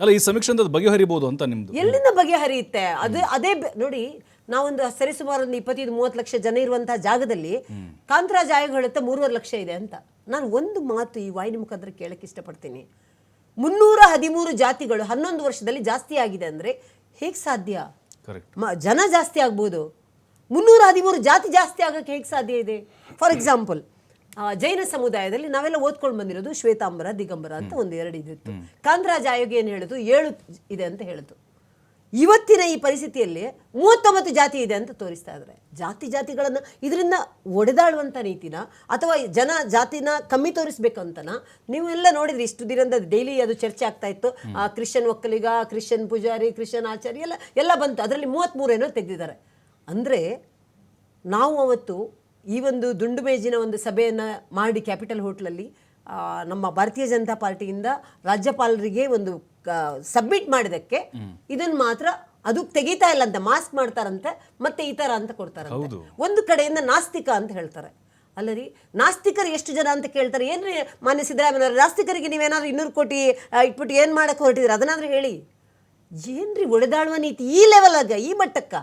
ಅಲ್ಲ ಈ ಸಮೀಕ್ಷೆ ಅದು ಬಗೆಹರಿಬಹುದು ಅಂತ ನಿಮ್ದು. ಎಲ್ಲಿಂದ ಬಗೆಹರಿಯುತ್ತೆ? ಅದು ಅದೇ ನೋಡಿ ನಾವೊಂದು ಸರಿಸುಮಾರು ಒಂದು ಇಪ್ಪತ್ತೈದು ಮೂವತ್ತು ಲಕ್ಷ ಜನ ಇರುವಂತಹ ಜಾಗದಲ್ಲಿ ಕಾಂತರಾಜ್ ಆಯೋಗ ಹೇಳುತ್ತೆ ಮೂರುವರೆ ಲಕ್ಷ ಇದೆ ಅಂತ. ನಾನು ಒಂದು ಮಾತು ಈ ವಾಹಿನಿ ಮುಖಾಂತರ ಕೇಳಕ್ಕೆ ಇಷ್ಟಪಡ್ತೀನಿ. ಮುನ್ನೂರ ಹದಿಮೂರು ಜಾತಿಗಳು ಹನ್ನೊಂದು ವರ್ಷದಲ್ಲಿ ಜಾಸ್ತಿ ಆಗಿದೆ ಅಂದ್ರೆ ಹೇಗೆ ಸಾಧ್ಯ? ಜನ ಜಾಸ್ತಿ ಆಗ್ಬೋದು. ಮುನ್ನೂರ ಹದಿಮೂರು ಜಾತಿ ಜಾಸ್ತಿ ಆಗಕ್ಕೆ ಹೇಗೆ ಸಾಧ್ಯ ಇದೆ? ಫಾರ್ ಎಕ್ಸಾಂಪಲ್ ಜೈನ ಸಮುದಾಯದಲ್ಲಿ ನಾವೆಲ್ಲ ಓದ್ಕೊಂಡು ಬಂದಿರೋದು ಶ್ವೇತಾಂಬರ ದಿಗಂಬರ ಅಂತ ಒಂದು ಎರಡು ಇದಿತ್ತು ಕಾಂತರಾಜ ಆಯೋಗ ಏನು ಹೇಳಿತು ಏಳು ಇದೆ ಅಂತ ಹೇಳಿತು ಇವತ್ತಿನ ಈ ಪರಿಸ್ಥಿತಿಯಲ್ಲಿ ಮೂವತ್ತೊಂಬತ್ತು ಜಾತಿ ಇದೆ ಅಂತ ತೋರಿಸ್ತಾ ಇದ್ದಾರೆ ಜಾತಿ ಜಾತಿಗಳನ್ನು ಇದರಿಂದ ಒಡೆದಾಳುವಂಥ ನೀತಿನ ಅಥವಾ ಜನ ಜಾತಿನ ಕಮ್ಮಿ ತೋರಿಸ್ಬೇಕಂತನ ನೀವೆಲ್ಲ ನೋಡಿದ್ರಿ ಇಷ್ಟು ದಿನದ ಡೈಲಿ ಅದು ಚರ್ಚೆ ಆಗ್ತಾ ಇತ್ತು. ಆ, Christian Okkaliga Christian Poojari Christian Achari ಎಲ್ಲ ಎಲ್ಲ ಬಂತು. ಅದರಲ್ಲಿ ಮೂವತ್ತ್ಮೂರೇನೋ ತೆಗೆದಿದ್ದಾರೆ. ಅಂದರೆ ನಾವು ಅವತ್ತು ಈ ಒಂದು ದುಂಡು ಮೇಜಿನ ಒಂದು ಸಭೆಯನ್ನು ಮಾಡಿ ಕ್ಯಾಪಿಟಲ್ ಹೋಟ್ಲಲ್ಲಿ ನಮ್ಮ ಭಾರತೀಯ ಜನತಾ ಪಾರ್ಟಿಯಿಂದ ರಾಜ್ಯಪಾಲರಿಗೆ ಒಂದು ಸಬ್ಮಿಟ್ ಮಾಡಿದಕ್ಕೆ ಇದನ್ನು ಮಾತ್ರ ಅದು ತೆಗಿತಾ ಇಲ್ಲ ಅಂತ ಮಾಸ್ಕ್ ಮಾಡ್ತಾರಂತೆ ಮತ್ತೆ ಈ ಥರ ಅಂತ ಕೊಡ್ತಾರಂತೆ. ಹೌದು. ಒಂದು ಕಡೆಯಿಂದ ನಾಸ್ತಿಕ ಅಂತ ಹೇಳ್ತಾರೆ. ಅಲ್ಲ ರೀ ನಾಸ್ತಿಕರು ಎಷ್ಟು ಜನ ಅಂತ ಕೇಳ್ತಾರೆ ಏನ್ರಿ ಮಾನ್ಯ ಸಿದ್ದರಾಮಯ್ಯನವರು ನಾಸ್ತಿಕರಿಗೆ ನೀವೇನಾದ್ರೂ ಇನ್ನೂರು ಕೋಟಿ ಇಟ್ಬಿಟ್ಟು ಏನು ಮಾಡಕ್ಕೆ ಹೊರಟಿದ್ರೆ? ಅದನ್ನಾದ್ರೂ ಹೇಳಿ. ಏನ್ರಿ ಒಡೆದಾಳುವ ನೀತಿ ಈ ಲೆವೆಲ್ ಆಗ ಈ ಮಟ್ಟಕ್ಕ?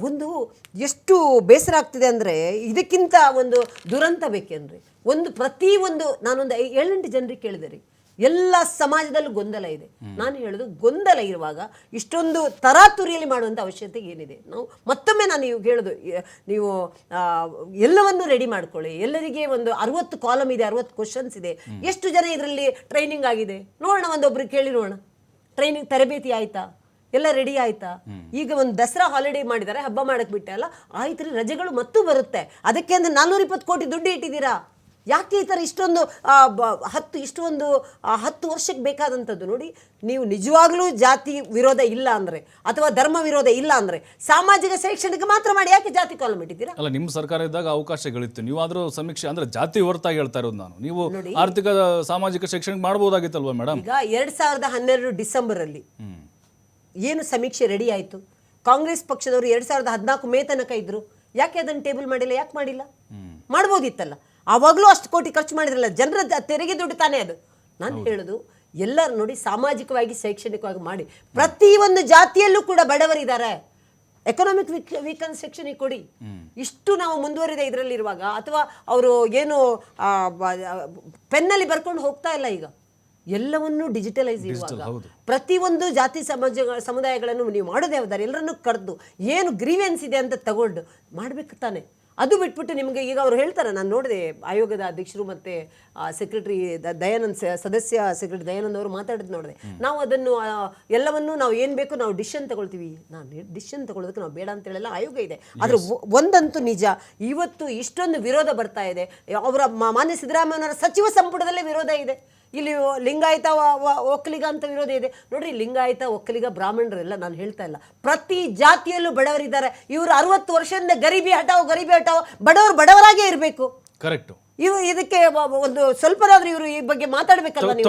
ಒಂದು ಎಷ್ಟು ಬೇಸರ ಆಗ್ತಿದೆ ಅಂದರೆ ಇದಕ್ಕಿಂತ ಒಂದು ದುರಂತ ಬೇಕೇನ್ರಿ? ಒಂದು ಪ್ರತಿ ಒಂದು ನಾನೊಂದು ಐ- ಏಳೆಂಟು ಜನರಿಗೆ ಕೇಳಿದೆ ರೀ. ಎಲ್ಲ ಸಮಾಜದಲ್ಲೂ ಗೊಂದಲ ಇದೆ. ನಾನು ಹೇಳೋದು ಗೊಂದಲ ಇರುವಾಗ ಇಷ್ಟೊಂದು ತರಾತುರಿಯಲ್ಲಿ ಮಾಡುವಂಥ ಅವಶ್ಯಕತೆ ಏನಿದೆ? ನಾವು ಮತ್ತೊಮ್ಮೆ ನಾನು ನೀವು ಹೇಳೋದು ನೀವು ಎಲ್ಲವನ್ನು ರೆಡಿ ಮಾಡ್ಕೊಳ್ಳಿ. ಎಲ್ಲರಿಗೆ ಒಂದು ಅರವತ್ತು ಕಾಲಮ್ ಇದೆ ಅರವತ್ತು ಕ್ವಶನ್ಸ್ ಇದೆ. ಎಷ್ಟು ಜನ ಇದರಲ್ಲಿ ಟ್ರೈನಿಂಗ್ ಆಗಿದೆ? ನೋಡೋಣ ಒಂದೊಬ್ಬರು ಕೇಳಿ ನೋಡೋಣ. ಟ್ರೈನಿಂಗ್ ತರಬೇತಿ ಆಯ್ತಾ? ಎಲ್ಲ ರೆಡಿ ಆಯ್ತಾ? ಈಗ ಒಂದು ದಸರಾ ಹಾಲಿಡೇ ಮಾಡಿದ್ದಾರೆ ಹಬ್ಬ ಮಾಡಕ್ ಬಿಟ್ಟೆ ಅಲ್ಲ? ಆಯ್ತು ರೀ ರಜೆಗಳು ಮತ್ತೂ ಬರುತ್ತೆ. ಅದಕ್ಕೆ ಅಂದ್ರೆ ನಾನ್ನೂರ ಇಪ್ಪತ್ತು ಕೋಟಿ ದುಡ್ಡು ಇಟ್ಟಿದ್ದೀರಾ? ಯಾಕೆ ಈ ಥರ ಇಷ್ಟೊಂದು ಹತ್ತು ಇಷ್ಟೊಂದು ಹತ್ತು ವರ್ಷಕ್ಕೆ ಬೇಕಾದಂಥದ್ದು ನೋಡಿ ನೀವು ನಿಜವಾಗ್ಲೂ ಜಾತಿ ವಿರೋಧ ಇಲ್ಲ ಅಂದರೆ ಅಥವಾ ಧರ್ಮ ವಿರೋಧ ಇಲ್ಲ ಅಂದರೆ ಸಾಮಾಜಿಕ ಶೈಕ್ಷಣಿಕ ಮಾತ್ರ ಮಾಡಿ ಯಾಕೆ ಜಾತಿ ಕಾಲಂ ಇಟ್ಟಿದ್ದೀರಾ? ಅಲ್ಲ ನಿಮ್ಮ ಸರ್ಕಾರ ಇದ್ದಾಗ ಅವಕಾಶಗಳಿತ್ತು. ಆದರೂ ಸಮೀಕ್ಷೆ ಅಂದ್ರೆ ಜಾತಿ ಹೊರತಾಗಿ ಹೇಳ್ತಾ ಇರೋದು ನಾನು. ನೀವು ಆರ್ಥಿಕ ಸಾಮಾಜಿಕ ಶೈಕ್ಷಣಿಕ ಮಾಡ್ಬೋದಾಗಿತ್ತಲ್ವಾ ಮೇಡಮ್ ಈಗ ಎರಡು ಸಾವಿರದ ಹನ್ನೆರಡು ಡಿಸೆಂಬರಲ್ಲಿ ಏನು ಸಮೀಕ್ಷೆ ರೆಡಿ ಆಯಿತು? ಕಾಂಗ್ರೆಸ್ ಪಕ್ಷದವರು ಎರಡು ಸಾವಿರದ ಹದಿನಾಲ್ಕು ಮೇ ತನಕ ಇದ್ರು. ಯಾಕೆ ಅದನ್ನು ಟೇಬಲ್ ಮಾಡಿಲ್ಲ? ಯಾಕೆ ಮಾಡಿಲ್ಲ? ಮಾಡ್ಬೋದಿತ್ತಲ್ಲ. ಆವಾಗಲೂ ಅಷ್ಟು ಕೋಟಿ ಖರ್ಚು ಮಾಡಿದ್ರಲ್ಲ ಜನರ ತೆರಿಗೆ ದುಡ್ಡು ತಾನೇ ಅದು. ನಾನು ಹೇಳೋದು ಎಲ್ಲರೂ ನೋಡಿ ಸಾಮಾಜಿಕವಾಗಿ ಶೈಕ್ಷಣಿಕವಾಗಿ ಮಾಡಿ. ಪ್ರತಿಯೊಂದು ಜಾತಿಯಲ್ಲೂ ಕೂಡ ಬಡವರಿದ್ದಾರೆ. ಎಕನಾಮಿಕ್ ವಿಕ್ ವೀಕನ್ ಸೆಕ್ಷನಿಗೆ ಕೊಡಿ ಇಷ್ಟು ನಾವು ಮುಂದುವರಿದ ಇದರಲ್ಲಿರುವಾಗ ಅಥವಾ ಅವರು ಏನು ಪೆನ್ನಲ್ಲಿ ಬರ್ಕೊಂಡು ಹೋಗ್ತಾ ಇಲ್ಲ ಈಗ? ಎಲ್ಲವನ್ನೂ ಡಿಜಿಟಲೈಸ್ ಇರುವಾಗ ಪ್ರತಿಯೊಂದು ಜಾತಿ ಸಮಾಜ ಸಮುದಾಯಗಳನ್ನು ನೀವು ಮಾಡೋದೇ ಯಾವ್ದಾರು ಎಲ್ಲರನ್ನು ಕರೆದು ಏನು ಗ್ರೀವೆನ್ಸ್ ಇದೆ ಅಂತ ತಗೊಂಡು ಮಾಡ್ಬೇಕು ತಾನೆ. ಅದು ಬಿಟ್ಬಿಟ್ಟು ನಿಮಗೆ ಈಗ ಅವ್ರು ಹೇಳ್ತಾರೆ ನಾನು ನೋಡಿದೆ ಆಯೋಗದ ಅಧ್ಯಕ್ಷರು ಮತ್ತೆ ಸೆಕ್ರೆಟರಿ ದಯಾನಂದ್ ಸದಸ್ಯ ಸೆಕ್ರೆಟರಿ ದಯಾನಂದ್ ಅವರು ಮಾತಾಡಿದ್ ನೋಡಿದೆ. ನಾವು ಅದನ್ನು ಎಲ್ಲವನ್ನು ನಾವು ಏನು ಬೇಕು ನಾವು ಡಿಸಿಷನ್ ತಗೊಳ್ತೀವಿ. ನಾನು ಡಿಸಿಷನ್ ತಗೊಳ್ಳೋದಕ್ಕೆ ನಾವು ಬೇಡ ಅಂತ ಹೇಳಲ್ಲ ಆಯೋಗ ಇದೆ. ಆದ್ರೆ ಒಂದಂತೂ ನಿಜ ಇವತ್ತು ಇಷ್ಟೊಂದು ವಿರೋಧ ಬರ್ತಾ ಇದೆ. ಅವರ ಮಾನ್ಯ ಸಿದ್ದರಾಮಯ್ಯನವರ ಸಚಿವ ಸಂಪುಟದಲ್ಲೇ ವಿರೋಧ ಇದೆ. ಇಲ್ಲಿ ಲಿಂಗಾಯತ ಒಕ್ಕಲಿಗ ಅಂತ ವಿರೋಧ ಇದೆ. ನೋಡ್ರಿ ಲಿಂಗಾಯತ ಒಕ್ಕಲಿಗ ಬ್ರಾಹ್ಮಣರೆಲ್ಲ ನಾನು ಹೇಳ್ತಾ ಇಲ್ಲ. ಪ್ರತಿ ಜಾತಿಯಲ್ಲೂ ಬಡವರಿದ್ದಾರೆ. ಇವರು ಅರವತ್ತು ವರ್ಷದಿಂದ ಗರೀಬಿ ಹಟಾವ್ ಗರೀಬಿ ಹಟಾವ್ ಬಡವರು ಬಡವರಾಗೇ ಇರಬೇಕು. ಕರೆಕ್ಟ್ ಇವು ಇದಕ್ಕೆ ಒಂದು ಸ್ವಲ್ಪನಾದ್ರೂ ಇವರು ಈ ಬಗ್ಗೆ ಮಾತಾಡ್ಬೇಕಲ್ಲ ನೀವು?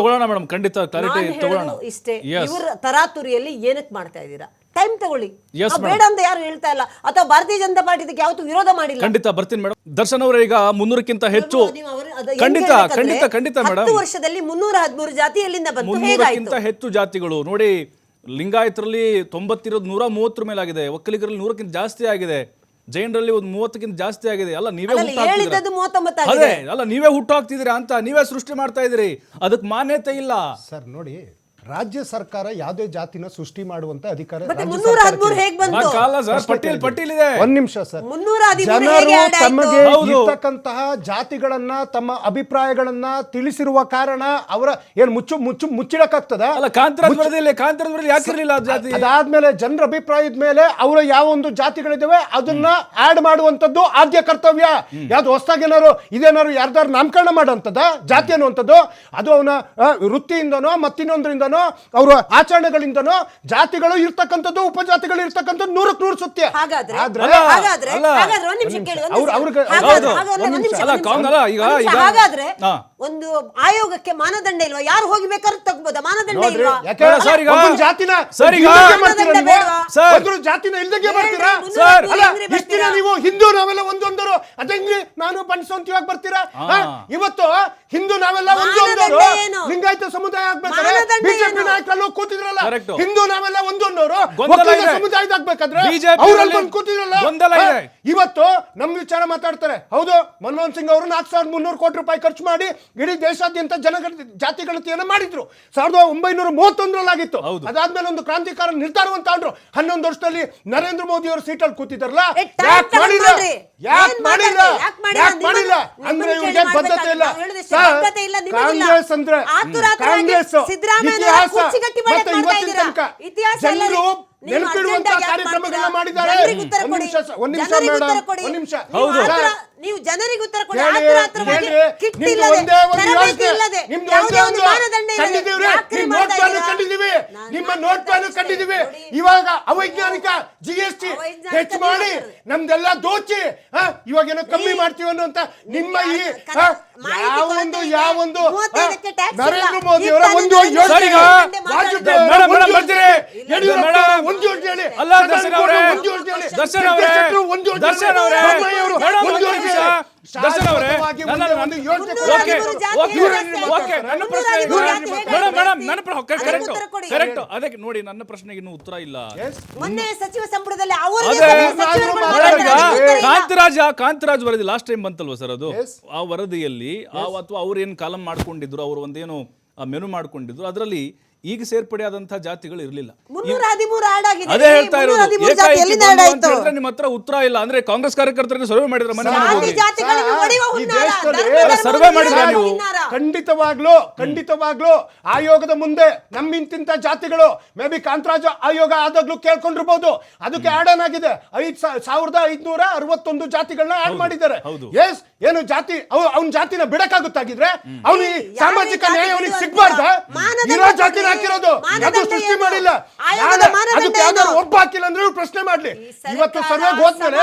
ಇಷ್ಟೇ. ಇವರ ತರಾತುರಿಯಲ್ಲಿ ಏನಕ್ಕೆ ಮಾಡ್ತಾ ಇದ್ದೀರಾ? ಟೈಮ್ ತಗೊಳ್ಳಿ. Yes, ಬೇಡ ಅಂತ ಯಾರು ಹೇಳ್ತಾ ಇಲ್ಲ. ಅಥವಾ ಭಾರತೀಯ ಜನತಾ ಪಾರ್ಟಿ ಇದಕ್ಕೆ ಯಾವತ್ತೂ ವಿರೋಧ ಮಾಡಿಲ್ಲ. ಖಂಡಿತ ಬರ್ತೀನಿ ಮೇಡಮ್ ದರ್ಶನ್ ಅವರು ಈಗ ಮುನ್ನೂರಕ್ಕಿಂತ ಹೆಚ್ಚು ನೀವು ಅವರು ಅದು ಹೆಂಗ್ ಖಂಡಿತ ಹೇಳ್ಬೇಕಂದ್ರೆ, ಖಂಡಿತ ಖಂಡಿತ ಮೇಡಮ್ ಹತ್ತು ವರ್ಷದಲ್ಲಿ ಮುನ್ನೂರ ಹದಿಮೂರು ಜಾತಿ ಎಲ್ಲಿಂದ ಬಂತು? ಹೇಗಾಯ್ತು? ಮುನ್ನೂರಕ್ಕಿಂತ ಹೆಚ್ಚು ಜಾತಿಗಳು. ನೋಡಿ ಲಿಂಗಾಯತರಲ್ಲಿ ತೊಂಬತ್ತಿರೋದು ನೂರ ಮೂವತ್ತರ ಮೇಲಾಗಿದೆ. ಒಕ್ಕಲಿಗರಲ್ಲಿ ನೂರಕ್ಕಿಂತ ಜಾಸ್ತಿ ಆಗಿದೆ. ಜೈನರಲ್ಲಿ ಒಂದು ಮೂವತ್ತಕ್ಕಿಂತ ಜಾಸ್ತಿ ಆಗಿದೆ. ಅಲ್ಲ ನೀವೇ ಅಲ್ಲಲ್ಲಿ ಹುಟ್ಟು ಹಾಕ್ತಿದ್ದೀರಾ. ಹೇಳಿದ್ದದು ಮೂವತ್ತೊಂಬತ್ತಾಗಿದೆ. ಅದೇ ಅಲ್ಲ ನೀವೇ ಹುಟ್ಟು ಹಾಕ್ತಿದ್ದೀರಾ ಅಂತ ನೀವೇ ಸೃಷ್ಟಿ ಮಾಡ್ತಾ ಇದೀರಿ ಅದಕ್ಕೆ ಮಾನ್ಯತೆ ಇಲ್ಲ. ಸರ್ ನೋಡಿ ರಾಜ್ಯ ಸರ್ಕಾರ ಯಾವುದೇ ಜಾತಿನ ಸೃಷ್ಟಿ ಮಾಡುವಂತ ಅಧಿಕಾರ ಮತ್ತೆ ರಾಜ್ಯ ಮುನ್ನೂರ ಹದಿಮೂರು ಸರ್ಕಾರಕ್ಕೆ ಹೇಗ್ ಬಂತು? ನಾ ಕಾಲ ಸರ್ ಪಟೀಲ್ ಪಟೀಲ್ ಇದೆ. ಒಂದ್ ನಿಮಿಷ ಸರ್. ಮುನ್ನೂರ ಹದಿಮೂರು ಜನರು ಹೇಗೆ add ಆಯ್ತು? ತಮಗೆ ಹೌದು. ಇರ್ತಕ್ಕಂತಹ ಜಾತಿಗಳನ್ನ ತಮ್ಮ ಅಭಿಪ್ರಾಯಗಳನ್ನ ತಿಳಿಸಿರುವ ಕಾರಣ ಅವರ ಏನ್ ಮುಚ್ಚು ಮುಚ್ಚು ಮುಚ್ಚಿಡಕ್ಕಾಗ್ತದ? ಅಲ್ಲ ಕಾಂತರಾಜ್ ಕಾಂತರಾಜ್ ಯಾಕಿರ್ಲಿಲ್ಲ ಆ ಜಾತಿ? ಅದಾದ್ಮೇಲೆ ಜನರ ಅಭಿಪ್ರಾಯದ ಮೇಲೆ ಅವರ ಯಾವ ಒಂದು ಜಾತಿಗಳಿದಾವೆ ಅದನ್ನ ಆಡ್ ಮಾಡುವಂತದ್ದು ಆದ್ಯ ಕರ್ತವ್ಯ. ಯಾವ್ದು ಹೊಸದಾಗಿ ಏನಾರು ಇದೇನಾರು ಯಾರ್ದಾರು ನಾಮಕರಣ ಮಾಡೋಂಥದ್ದು ಜಾತಿ ಅನ್ನುವಂಥದ್ದು? ಅದು ಅವನ ವೃತ್ತಿಯಿಂದನೋ ಮತ್ತಿನ್ನೊಂದರಿಂದನೋ ಅವರ ಆಚರಣೆಗಳಿಂದನೋ ಜಾತಿಗಳು ಇರ್ತಕ್ಕಂಥದ್ದು ಉಪಜಾತಿಗಳು ಇರ್ತಕ್ಕಂಥದ್ದು ನೂರಕ್ಕೆ ನೂರು ಸತ್ಯ ಹಾಗಾದ್ರೆ ಹಾಗಾದ್ರೆ ಹಾಗಾದ್ರೆ ಒಂದ್ ನಿಮಿಷ ಕೇಳಿ ಒಂದ್ ಅವ್ರು- ನಿಮಿಷ. ಹಾಗಾದ್ರೆ- ಹಾಗಾದ್ರೆ ಒಂದ್ ಒಂದ್ ನಿಮಿಷ, ನಿಮಿಷ. ಅಲ್ಲ, ಒಂದ್ ನಿಮಿಷ. ಈಗ- ಈಗ- ಹಾಗಾದ್ರೆ ಹಾ. ಒಂದು ಆಯೋಗಕ್ಕೆ ಮಾನದಂಡ ಇಲ್ವಾ ಯಾರು ಹೋಗಿ ಬೇಕಾದ್ರೂ ತಗೋಬೋದಾ ಮಾನದಂಡ ಇಲ್ವಾ ಯಾಕೆ ಸರ್, ಈಗ- ಒಬ್ಬನ್ ಜಾತಿನ ಸರ್, ಈಗ- ಇಲ್ದಂಗೆ ಮಾಡ್ತೀರಾ ಮಾನದಂಡ ನೀವು? ಬೇಡವಾ? ಸರ್. ಒಬ್ರು ಜಾತಿನ ಇಲ್ದಂಗೆ ಮಾಡ್ತೀರಾ ಹೇಳ್ರಿ, ಸರ್. ಅಲ್ಲ ಹದಿಮೂರು ಇಷ್ಟ್ ದಿನ ಬರ್ತೀರಾ? ನೀವು ಹಿಂದೂ ನಾವೆಲ್ಲ ಒಂದೊಂದರು ನಾನು ಪಂಚಸಂತಿಯಾಗಿ ಬರ್ತೀರಾ ಹಾ? ಇವತ್ತು ಹಿಂದೂ ನಾವೆಲ್ಲ ಒಂದು ಮಾನದಂಡ ಏನು? ಲಿಂಗಾಯತ ಸಮುದಾಯ ಆಗ್ಬೇಕಾದ್ರೆ ಮಾನದಂಡ ಬಿಜೆಪಿ ಏನು? ಕೂತಿದ್ರಲ್ಲ Correct. ಹಿಂದೂ ನಾವೆಲ್ಲ ಒಂದು ಅನ್ನೋರು ಗೊಂದಲ ಒಕ್ಕಲಿಗ ಇದೆ. ಸಮುದಾಯದಾಗ್ಬೇಕಾದ್ರೆ BJP ಅವ್ರಲ್ಲಿ ಬಂದು ಕೂತಿದ್ರಲ್ಲ ಗೊಂದಲ ಹಾ, ಇದೆ. ಇವತ್ತು ನಮ್ ವಿಚಾರ ಮಾತಾಡ್ತಾರೆ ಹೌದು ಮನಮೋಹನ್ ಸಿಂಗ್ ಅವರು ನಾಲ್ಕು ಸಾವಿರದ ಮುನ್ನೂರು ಕೋಟಿ ರೂಪಾಯಿ ಖರ್ಚು ಮಾಡಿ ಇಡೀ ದೇಶಾದ್ಯಂತ ಜನಗಣ ಜಾತಿಗಣತಿಯನ್ನು ಮಾಡಿದ್ರು. ಸಾವಿರದ ಒಂಬೈನೂರ ಮೂವತ್ತೊಂದರಲ್ಲಾಗಿತ್ತು. ಹೌದು. ಅದಾದ್ಮೇಲೆ ಒಂದು ಕ್ರಾಂತಿಕಾರ ನಿರ್ಧಾರವನ್ನು ತಗೊಂಡ್ರು ಹನ್ನೊಂದು ವರ್ಷದಲ್ಲಿ ನರೇಂದ್ರ ಮೋದಿ ಅವರು ಸೀಟಲ್ಲಿ time ಯಾಕೆ ಮಾಡಿಲ್ಲ. ಯಾಕೆ ಮಾಡಿಲ್ಲ? ಯಾಕ್ ಮಾಡಿಲ್ಲ? ಅಂದ್ರೆ ಇವ್ರಿಗೆ ಬದ್ಧತೆ ಇಲ್ಲ. ಕಾಂಗ್ರೆಸ್ ಅಂದ್ರೆ ಕಾಂಗ್ರೆಸ್ ಇತಿಹಾಸ ಮತ್ತೆ ಮಾಡ್ತಾ ಇವತ್ತಿನ ಇದ್ದೀರಾ? ತನಕ ಜನರು ನೆನಪಿಡುವಂತ ಕಾರ್ಯಕ್ರಮಗಳನ್ನ ಮಾಡಿದ್ದಾರೆ. ಒಂದ್ ನಿಮಿಷ ಒಂದ್ ನಿಮಿಷ ಮೇಡಮ್ ಒಂದ್ ನಿಮಿಷ. ನೀವು ಜನರಿಗೆ ಉತ್ತರ ಕೊಡಿ. ಕೇಳಿ, ಆತುರಾತುರವಾಗಿ ಕೇಳಿ, ಕಿಟ್ ನಿಮ್ದು ಇಲ್ಲದೆ, ಒಂದೇ ಒಂದು ತರಬೇತಿ ಯೋಚನೆ. ಇಲ್ಲದೆ, ನಿಮ್ದು ಯಾವುದೇ ಒಂದೇ ಒಂದು ಒಂದು ಮಾನದಂಡ ಇಲ್ಲದೆ ಯಾಕ್ರಿ ಮಾಡ್ತಾ ಇದ್ದೀರಾ? ನಾನು ನಿಮ್ಮ ನೋಟ್. ಕಂಡಿದ್ದೀವಿ ನೋಡಿ. ಇವಾಗ ಅವೈಜ್ಞಾನಿಕ ಜಿ ಎಸ್ ಟಿ ಅವೈಜ್ಞಾನಿಕ ಹೆಚ್ಚು ಮಾಡಿ ನಮ್ದೆಲ್ಲ ದೋಚಿ ಹಾ, ಇವಾಗ ಏನೋ ಕಮ್ಮಿ ಮಾಡ್ತೀವಿ ಅನ್ನುವಂತ ನಿಮ್ಮ ಈ ಮಾಹಿತಿ ಯಾವೊಂದು ಕೊರತೆ ಇದೆ. ಯಾವೊಂದು ಹಾ, ಮೂವತ್ತೈದಕ್ಕೆ tax ಇಲ್ಲ. ನರೇಂದ್ರ ಮೋದಿ ಅವರ ಒಂದು ಯೋಜನೆ. ಸರ್, ಈಗ ವಾಜಪೇಯಿ ಅವರ ಮೇಡಮ್, ಒಂದು ಯೋಜನೆ, ಬರ್ತೀರಿ? ಯಡಿಯೂರಪ್ಪ ಮೇಡಮ್, ಅವರ ಒಂದು ಯೋಜನೆ. ಅಲ್ಲ, ದರ್ಶನ್ ಅವರೇ, ಒಂದು ಯೋಜನೆ. ದರ್ಶನ್ ಅವರೇ, ಜಗದೀಶ್ ಶೆಟ್ಟರು ಒಂದು ಯೋಜನೆ. ದರ್ಶನ್ ಅವರೇ, ಬೊಮ್ಮಾಯಿ ಅವರು ಮೇಡಮ್, ಒಂದು ಒಂದು ಯೋಜನೆ. ನಿಮಿಷ. ದರ್ಶನ್ ಅವರೇ, ನನ್ನ-. ನನ್ನ ಪ್ರಶ್ನೆ ಮೇಡಮ್ ಮೇಡಮ್ ಕರೆಕ್ಟ್ ಉತ್ತರ ಕೊಡಿ. ಕರೆಕ್ಟ್ ಅದಕ್ಕೆ ನೋಡಿ ನನ್ನ ಪ್ರಶ್ನೆಗೆ ಇನ್ನೂ ಉತ್ತರ ಇಲ್ಲ. ಮೊನ್ನೆ ಸಚಿವ ಸಂಪುಟದಲ್ಲಿ. ಕಾಂತರಾಜ ಕಾಂತರಾಜ್ ವರದಿ ಲಾಸ್ಟ್ ಟೈಮ್ ಬಂತಲ್ವ ಸರ್ ಅದು? ಆ ವರದಿಯಲ್ಲಿ ಆ ಅಥವಾ ಅವ್ರು ಏನು ಕಾಲಂ ಮಾಡ್ಕೊಂಡಿದ್ರು ಅವ್ರು ಒಂದೇನು ಮೆನು ಮಾಡ್ಕೊಂಡಿದ್ರು. ಅದರಲ್ಲಿ ಈಗ ಸೇರ್ಪಡೆ ಆದಂತಹ ಜಾತಿಗಳು ಇರಲಿಲ್ಲ. ಅದೇ ಹೇಳ್ತಾ ಇರೋದು. ಏಕಾಏಕಿ ಬಂದು ಅಂತ ಹೇಳಿದ್ರೆ ನಿಮ್ಮ ಹತ್ರ ಉತ್ತರ ಇಲ್ಲ. ಅಂದ್ರೆ ಕಾಂಗ್ರೆಸ್ ಕಾರ್ಯಕರ್ತರಿಗೆ ಸರ್ವೆ ಮಾಡಿದ್ರೆ ಮನೆ ಮನೆಗೆ ಹೋಗಿ. ಈ ದೇಶದಲ್ಲಿ ಅಲ್ಲ, ಸರ್ವೆ ಮಾಡಿದ್ರಾ ನೀವು? ಖಂಡಿತವಾಗ್ಲೂ ಖಂಡಿತವಾಗ್ಲೂ ಆಯೋಗದ ಮುಂದೆ ನಮ್ಮಿಂತಿಂತ ಜಾತಿಗಳು ಮೇ ಬಿ ಕಾಂತರಾಜ ಆಯೋಗ ಆದಾಗ್ಲೂ ಕೇಳ್ಕೊಂಡಿರ್ಬೋದು. ಅದಕ್ಕೆ ಆಡ್ ಆನ್ ಆಗಿದೆ. ಐದ್ ಸಾ- ಸಾವಿರದ ಐದ್ನೂರ ಅರವತ್ತೊಂದು ಜಾತಿಗಳನ್ನ ಆಡ್ ಮಾಡಿದ್ದಾರೆ. ಹೌದು. ಎಸ್ ಏನು ಜಾತಿ ಅವ್ನ ಜಾತಿನ ಬಿಡಕಾಗುತ್ತಾಗಿದ್ರೆ ಅವನು ಯಾರು ಈ ಸಾಮಾಜಿಕ ನ್ಯಾಯ ಅವನಿಗೆ? ಸಿಗ್ಬಾರ್ದ? ಮಾನದಂಡ ಇರೋ ಜಾತಿನ. ಹಾಕಿರೋದು. ಅದು ಸೃಷ್ಟಿ ಮಾಡಿಲ್ಲ. ಅದಕ್ಕೆ ಯಾವ್ದಾದ್ರು? ಒಬ್ಬ ಹಾಕಿಲ್ಲ ಅಂದ್ರೆ ಪ್ರಶ್ನೆ ಮಾಡ್ಲಿ. ಇವತ್ತು ಸರ್ವೆ ಹೋದ್ಮೇಲೆ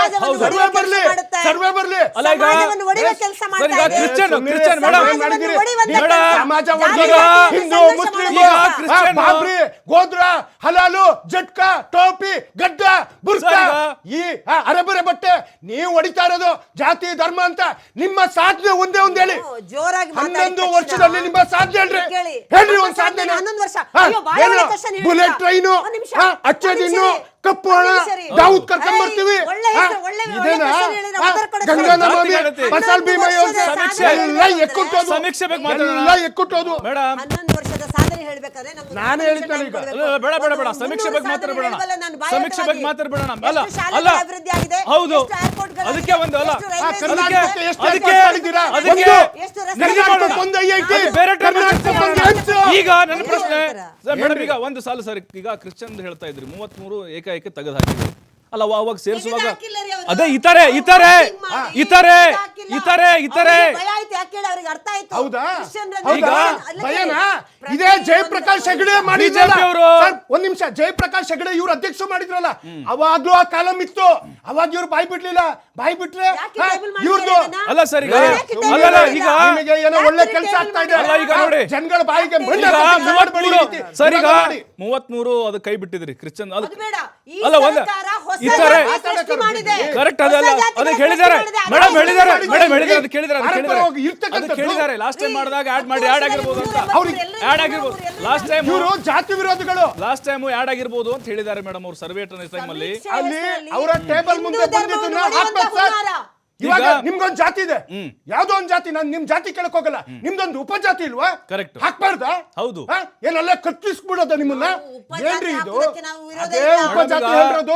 ಸರ್ವೆ ಬರ್ಲಿ. ಸರ್ವೆ ಬರ್ಲಿ ಅಲ್ಲ ಈಗ ಸಮಾಜವನ್ನು ಒಡೆಯುವ Yes. ಕೆಲಸ ಸರ್, ಮಾಡ್ತಾ ಈಗ ಇದೆ. ಕ್ರಿಶ್ಚಿಯನ್ ಸುಮ್ನೆ ಕ್ರಿಶ್ಚಿಯನ್ ಸಮಾಜ ಮೇಡಮ್ ಮಾಡಿದಿರಿ. ಒಡೆಯುವಂತ ನೀವು ಕೆಲಸ. ಸಮಾಜ ಜಾತಿ ಒಡೆದಿರ. ಜಾತಿಗೆ ಹಿಂದೂ ಸಂಘರ್ಷ ಮುಸ್ಲಿಂ ಮಾಡುವ ಈಗ ಕ್ರಿಶ್ಚಿಯನ್ ಬಾಬ್ರಿ ಗೋದ್ರ ಹಲಾಲು ಜಟ್ಕ ಟೋಪಿ ಗಡ್ಡ ಬುರ್ಕ ಸರ್, ಈಗ- ಈ ಆ, ಅರೆಬರೆ ಬಟ್ಟೆ ನೀವು ಹೊಡಿತಾ ಇರೋದು ಜಾತಿ ಧರ್ಮ ಅಂತ ನಿಮ್ಮ ಸಾಧನೆ ಒಂದೇ ಒಂದ್ ಹೇಳಿ ಜೋರಾಗಿ ಮಾತಾಡಿದ ಹನ್ನೊಂದು ತಕ್ಷಣ ವರ್ಷದಲ್ಲಿ ನಿಮ್ಮ ಸಾಧನೆ ಹೇಳ್ರಿ ಕೇಳಿ. ಹೇಳ್ರಿ ನಮ್ಮ ಒಂದ್ ಸಾಧನೆ ಸಾಧನೆ ಹನ್ನೊಂದು ವರ್ಷ. ಅಯ್ಯೋ, ಬಾಳೆ ಒಳ್ಳೆ question ಹೇಳಿಲ್ಲ. ಬುಲೆಟ್ ಟ್ರೈನು ಒಂದ್ ನಿಮಿಷ. ಅಚ್ಚದಿನ್ನು ಒಂದ್ ನಿಮಿಷ ರೀ. ಕಪ್ಪು ಒಂದ್ ಹಣ ನಿಮಿಷ ದಾವೂದ್ ಕರ್ಕೊಂಡ್ ಬರ್ತೀವಿ. ಒಳ್ಳೆ ಹೆಸರು, ಒಳ್ಳೆ- ಒಳ್ಳೆ ಇದೇನಾ? ಜಾತಿ ಫಸಲ್ ಯೋಜನೆ. ಎಲ್ಲ ಎಕ್ಕುಟ್ಟೋದು. ಸಮೀಕ್ಷೆ ಬೇಕು ಮಾತಾಡೋಣ. ಎಲ್ಲ ಎಕ್ಕುಟ್ಟೋದು. ಮೇಡಮ್ ಹೇಳ್ಬೇಕಾದ್ರೆ ನಮ್ಗೆ ನಾನೇ ಹೇಳಿದ್ನಲ್ಲ ಈಗ. time ಅಲ್ಲ, ಅಲ್ಲ, ಬೇಡ ಬೇಡ ಬೇಡ. ಸಮೀಕ್ಷೆ ಬಗ್ಗೆ ಮಾತಾಡಬೇಡ ಸಮೀಕ್ಷೆ ಬಗ್ಗೆ ಬಾಯ್ದವಾಗಿ. ಮಾತಾಡಬೇಡ ಅಲ್ಲ ಅಲ್ಲ. ಅಭಿವೃದ್ಧಿ ಆಗಿದೆ, ಹೌದು. ಅದಕ್ಕೆ ಒಂದು ಅಲ್ಲ. ಅದಕ್ಕೆ ಬೇರೆ. ಈಗ ನನ್ನ ಪ್ರಶ್ನೆ? ಮೇಡಮ್ ಈಗ ಒಂದು ಸಾಲು ಸರ್ ಈಗ ಕ್ರಿಶ್ಚಿಯನ್ ಹೇಳ್ತಾ ಇದ್ರಿ. ಮೂವತ್ಮೂರು ಏಕಾಏಕಿ ತೆಗೆದು ಹಾಕಿದ್ರಿ ಅಲ್ಲ ಅವ- ಅವಾಗ ಸೇರಿಸುವಾಗ. ಅದೇ ಇತರೆ ಇತರೆ ಇತರೆ ಇತರೆ ಇತರೆ. ಭಯ ಆಯ್ತು ಯಾಕೆ ಹೇಳಿ ಅವ್ರಿಗೆ ಅರ್ಥ ಆಯ್ತು. ಹೌದಾ? ಭಯನಾ. ಇದೇ ಜಯಪ್ರಕಾಶ್ ಹೆಗಡೆ ಮಾಡಿದ್ರಲ್ಲ ಅವರು. ಒಂದ್ ನಿಮಿಷ ಜಯಪ್ರಕಾಶ್ ಹೆಗಡೆ ಇವ್ರು ಅಧ್ಯಕ್ಷ ಮಾಡಿದ್ರಲ್ಲ? ಅವಾಗ್ಲೂ ಆ ಕಾಲಂ ಇತ್ತು. ಅವಾಗ ಇವ್ರು ಬಾಯ್ ಬಿಡ್ಲಿಲ್ಲ. ಬಾಯ್ ಬಿಟ್ರೆ ಇವ್ರದ್ದು ಅಲ್ಲ ಸರ್ ಈಗ ಅಲ್ಲ ಈಗ ನಿಮಗೆ ಏನೋ ಒಳ್ಳೆ ಕೆಲಸ ಆಗ್ತಾ ಇದೆ. ಅಲ್ಲ, ಈಗ ನೋಡಿ. ಜನಗಳ ಬಾಯಿಗೆ. ಸರ್ ಈಗ. ಮೂವತ್ಮೂರು ಅದು ಕೈ ಬಿಟ್ಟಿದ್ರಿ ಕ್ರಿಶ್ಚಿಯನ್ ಅದು ಅದು ಬೇಡ. ಅಲ್ಲ ಒಂದೇ ಮಾಡಿದೆ. ಕರೆಕ್ಟ್ ಅದಲ್ಲ ಅದಕ್ಕೆ ಹೇಳಿದ್ದಾರೆ. ಮೇಡಮ್ ಹೇಳಿದ್ದಾರೆ. ಮೇಡಮ್ ಮಾಡಿ. ಹೇಳಿದ್ದಾರೆ. ಅದಕ್ಕೆ ಹೇಳಿದ್ದಾರೆ. ಅದಕ್ಕೆ ಹೇಳಿದ್ದಾರೆ. ಅದಕ್ಕೆ ಹೇಳಿದ್ದಾರೆ. ಲಾಸ್ಟ್ ಟೈಮ್ ಮಾಡಿದಾಗ ಆಡ್ ಮಾಡಿ ಆಡ್ ಆಗಿರ್ಬೋದು ಅಂತ. ಆಡ್ ಆಗಿರ್ಬೋದು. ಲಾಸ್ಟ್ ಟೈಮ್ ಇವರು ಜಾತಿ ವಿರೋಧಿಗಳು. ಲಾಸ್ಟ್ ಟೈಮ್ ಆಡ್ ಆಗಿರ್ಬೋದು ಅಂತ ಹೇಳಿದ್ದಾರೆ ಮೇಡಮ್ ಅವ್ರು ಸರ್ವೆ ಟೈಮ್ ಅಲ್ಲಿ. ಅಲ್ಲಿ ಅವರ ಟೇಬಲ್ ಮುಂದೆ ಬಂದಿದ್ದನ್ನ ಹಾಕ್ಬೇಕು ಸರ್. ಇವಾಗ ನಿಮ್ಗೊಂದ್ ಜಾತಿ ಇದೆ. ಯಾವ್ದೋ ಒಂದ್ ಜಾತಿ ನಾನು ನಿಮ್ ಜಾತಿ ಕೇಳಕ್ ಹೋಗಲ್ಲ. ನಿಮ್ದೊಂದು ಉಪಜಾತಿ ಇಲ್ವಾ? ಕರೆಕ್ಟ್ ಹಾಕ್ಬಾರ್ದ? ಹೌದು. ಏನಲ್ಲ ಕತ್ತಿಸ್ಬಿಡೋದ ನಿಮ್ಮನ್ನ? ಏನ್ರಿ ಇದು? ಹಾಕೋದಕ್ಕೆ ನಾವು ವಿರೋಧ ಅದೇ ಇಲ್ಲ. ಉಪಜಾತಿ ಹೇಳಿರೋದು.